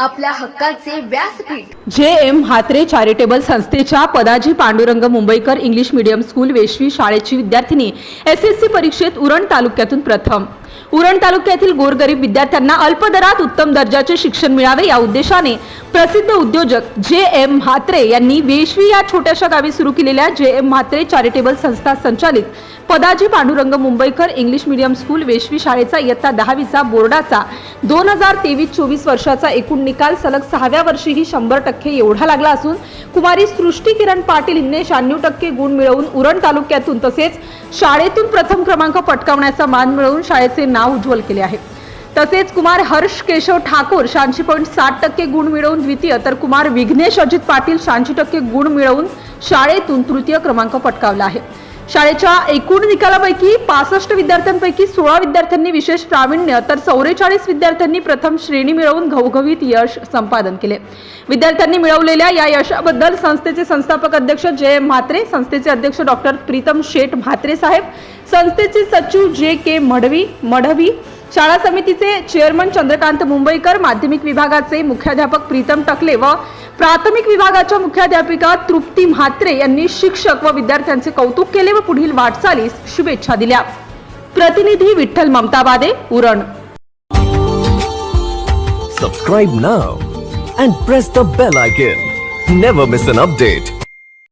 आपल्या हक्काचे व्यासपीठ. जे एम हात्रे चॅरिटेबल संस्थेच्या Padaji Pandurang Mumbaikar English medium school Veshvi शाळेची विद्यार्थिनी एस एस सी परीक्षेत उरण तालुक्यातून प्रथम. उरण तालुक्यातील गोरगरीब विद्यार्थ्यांना अल्प दरात उत्तम दर्जाचे शिक्षण मिळावे या उद्देशाने प्रसिद्ध उद्योजक जे एम म्हात्रे यांनी वेशवी या छोट्याशा गावी सुरू केलेल्या जे एम म्हात्रे चॅरिटेबल संस्था संचालित Padaji Pandurang Mumbaikar English medium school Veshvi शाळेचा इयत्ता दहावीचा बोर्डाचा दोन हजार तेवीस चोवीस वर्षाचा एकूण निकाल सलग सहाव्या वर्षीही शंभर टक्के एवढा लागला असून कुमारी सृष्टी किरण पाटील हिने शहाण्णव टक्के गुण मिळवून उरण तालुक्यातून तसेच शाळेतून प्रथम क्रमांक पटकावण्याचा मान मिळवून शाळेचे नाव उज्ज्वल केले आहे. तसेच कुमार हर्ष केशव ठाकूर शहाऐंशी पॉईंट साठ टक्के गुण मिळवून द्वितीय तर कुमार विघ्नेश अजित पाटील शहाऐंशी टक्के गुण मिळवून शाळेतून तृतीय क्रमांक पटकावला आहे. शाळेच्या एकूण निकालापैकी पासष्ट विद्यार्थ्यांपैकी सोळा विद्यार्थ्यांनी विशेष प्रावीण्य तर चौवेचाळीस विद्यार्थ्यांनी प्रथम श्रेणी मिळवून घवघवीत यश संपादन केले. विद्यार्थ्यांनी मिळवलेल्या या यशाबद्दल संस्थेचे संस्थापक अध्यक्ष जय एम म्हात्रे संस्थेचे अध्यक्ष डॉक्टर प्रीतम शेठ म्हात्रे साहेब संस्थेचे सचिव जे के मढवी मढवी शाळा समितीचे चेअरमन चंद्रकांत मुंबईकर माध्यमिक विभागाचे मुख्याध्यापक प्रीतम टकले व प्राथमिक विभागाच्या मुख्याध्यापिका तृप्ती म्हात्रे यांनी शिक्षक व विद्यार्थ्यांचे कौतुक केले व पुढील वाटचालीस शुभेच्छा दिल्या. प्रतिनिधी Vitthal Mamtabade Uran. Subscribe now and press the bell icon never miss an update